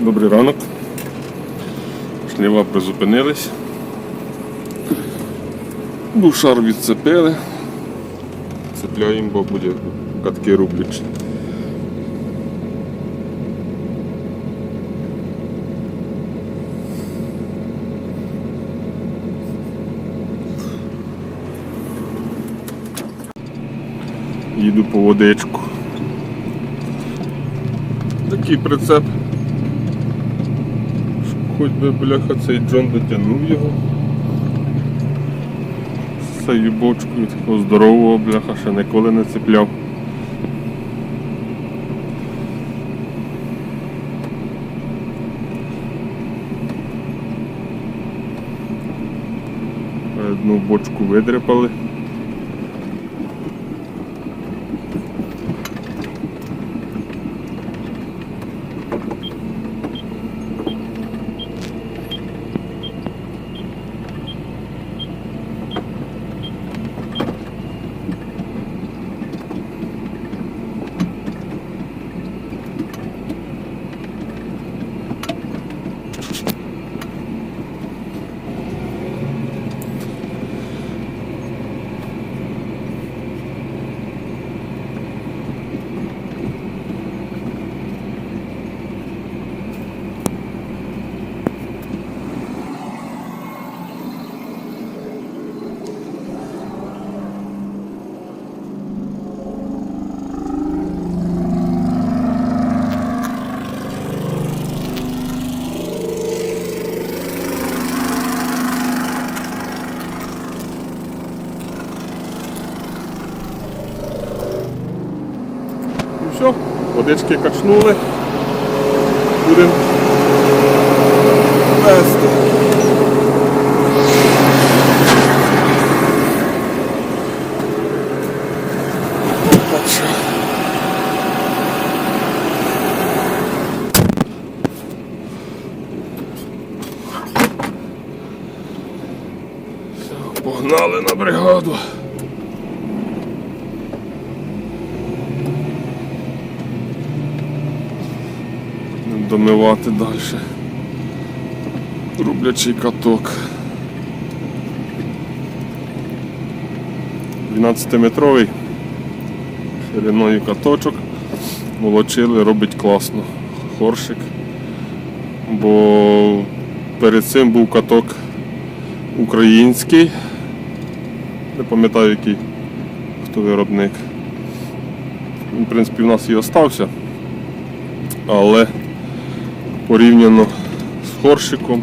Добрий ранок. Шліва призупинились. Був шар відцепили. Цепляємо, бо буде катки рублячі. Їду по водичку. Такий прицеп. Хоч би бляха цей Джон дотягнув його. З цією бочкою такого здорового бляха ще ніколи не цепляв. Одну бочку видряпали. І все, водички качнули. Будемо вести. Погнали на бригаду. Домивати далі. Рублячий каток. 12-метровий шириною каточок. Молочили, робить класно. Хоршик. Бо перед цим був каток український. Не пам'ятаю який, хто виробник. Він, в принципі, в нас і остався. Але порівняно з хоршиком,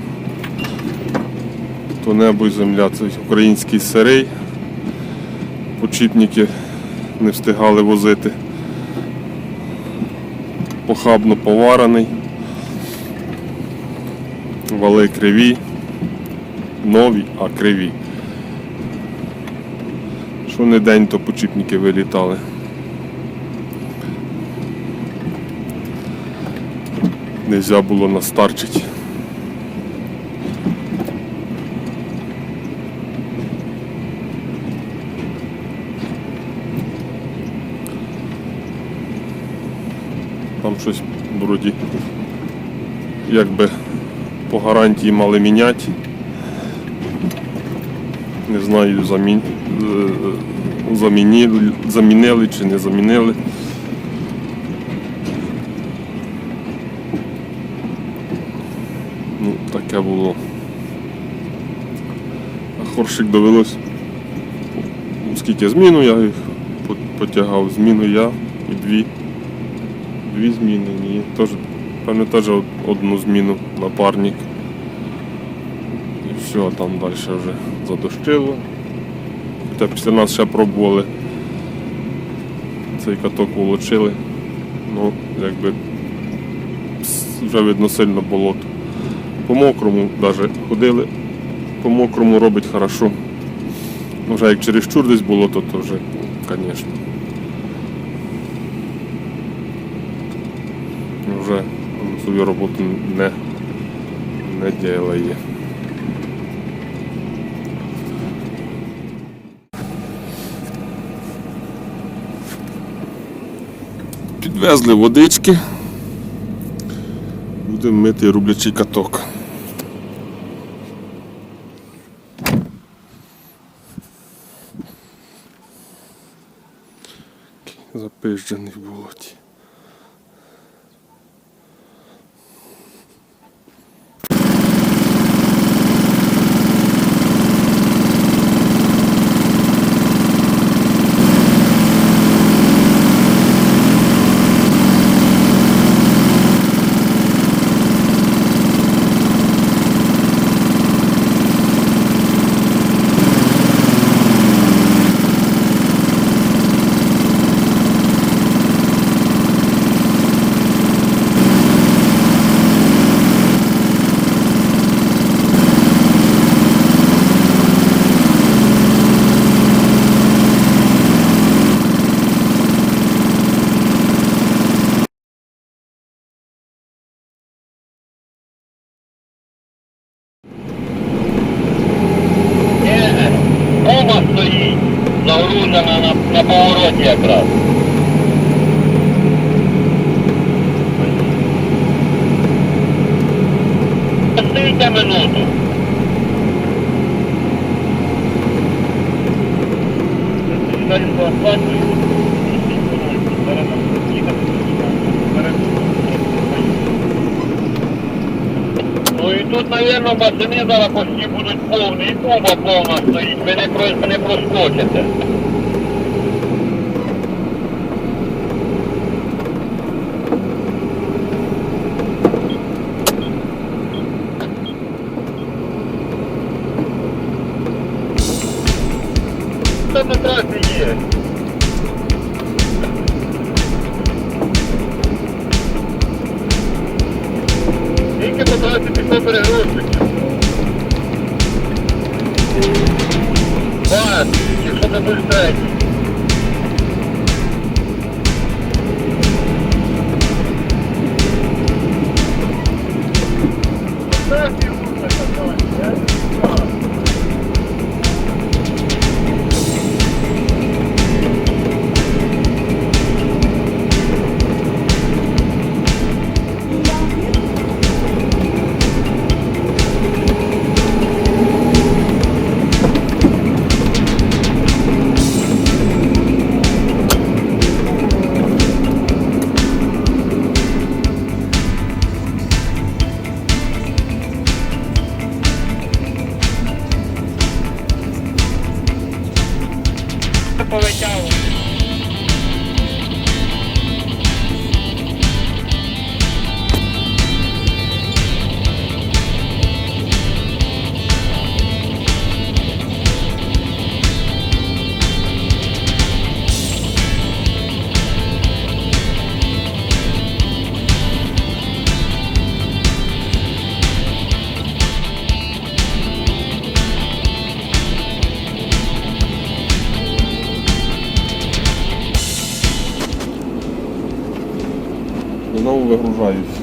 то небо і земля це український сирий. Почіпники не встигали возити. Похабно поварений. Вали криві. Нові, а криві. Що не день, то почіпники вилітали. Нельзя було настарчити. Там щось вроді якби по гарантії мали міняти. Не знаю, замін... е, замінили, замінили чи не замінили. Ну, таке було. Хоршик довелось. Скільки зміну я їх потягав, зміну я і дві. Дві зміни, ні. Теж, певно, теж одну зміну напарник. І все, там далі вже задощило. Хоча після нас ще пробували. Цей каток волочили. Ну, якби вже видно сильно болото. По мокрому навіть ходили, по мокрому робить хорошо. Вже як чересчур десь було, то, то вже, звісно. Вже свою роботу не, не ділає. Підвезли водички. Будемо мити рублячий каток. Запижджений в болоті. Загружена на, на повороті якраз. Стійте минуту. Ну і тут, мабуть, пацани зараз почти будуть повні, і туба повна стоїть, ви не, не проскочите. Це на трасі є. Тільки по трасі пішло перегрузчиків? Два, якщо не будеш третій. for a. Знову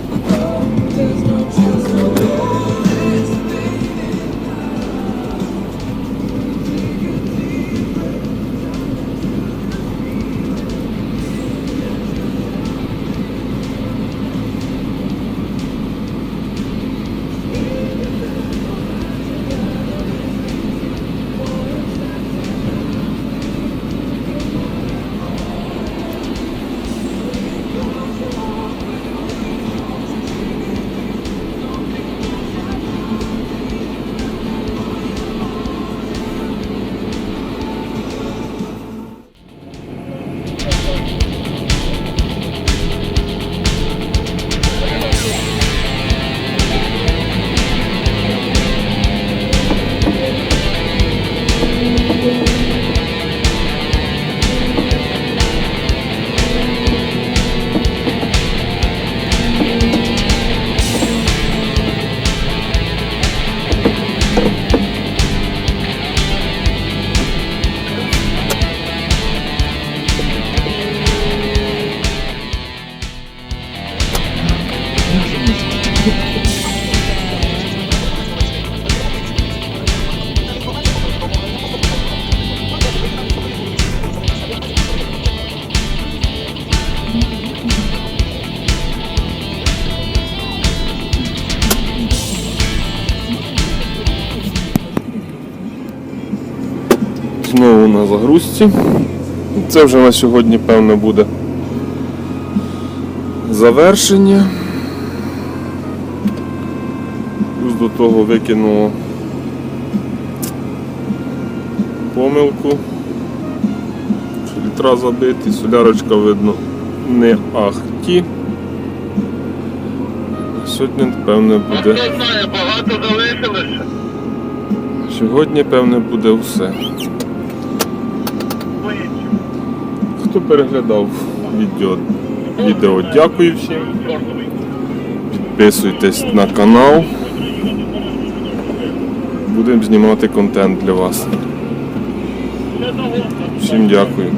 На загрузці. Це вже на сьогодні, певно, буде завершення. Плюс до того викинуло помилку. Що Літра забиті, солярочка видно не ахті. Сьогодні, певне, буде. багато залишилося. Сьогодні, певне, буде все. Хто переглядав відео, відео дякую всім. Підписуйтесь на канал. Будемо знімати контент для вас. Всім дякую.